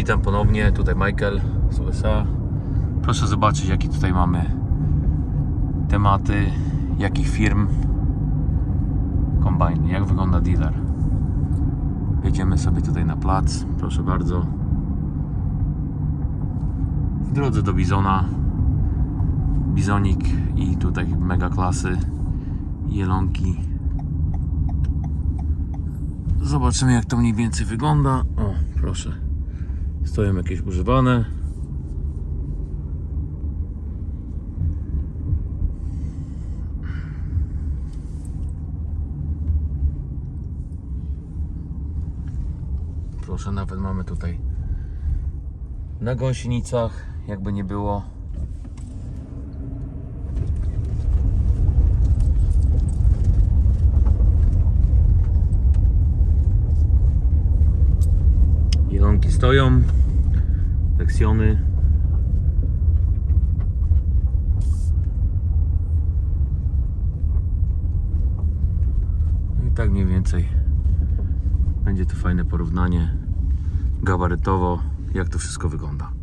Witam ponownie, tutaj Michael z USA. Proszę zobaczyć jakie tutaj mamy tematy, jakich firm kombajn, jak wygląda dealer. Jedziemy sobie tutaj na plac, proszę bardzo. W drodze do Bizona. Bizonik i tutaj mega klasy jelonki. Zobaczymy jak to mniej więcej wygląda. O, proszę. Stoją jakieś używane. Proszę, nawet mamy tutaj na gąsienicach, jakby nie było. Jelonki stoją, leksjony. I tak mniej więcej będzie to fajne porównanie gabarytowo, jak to wszystko wygląda.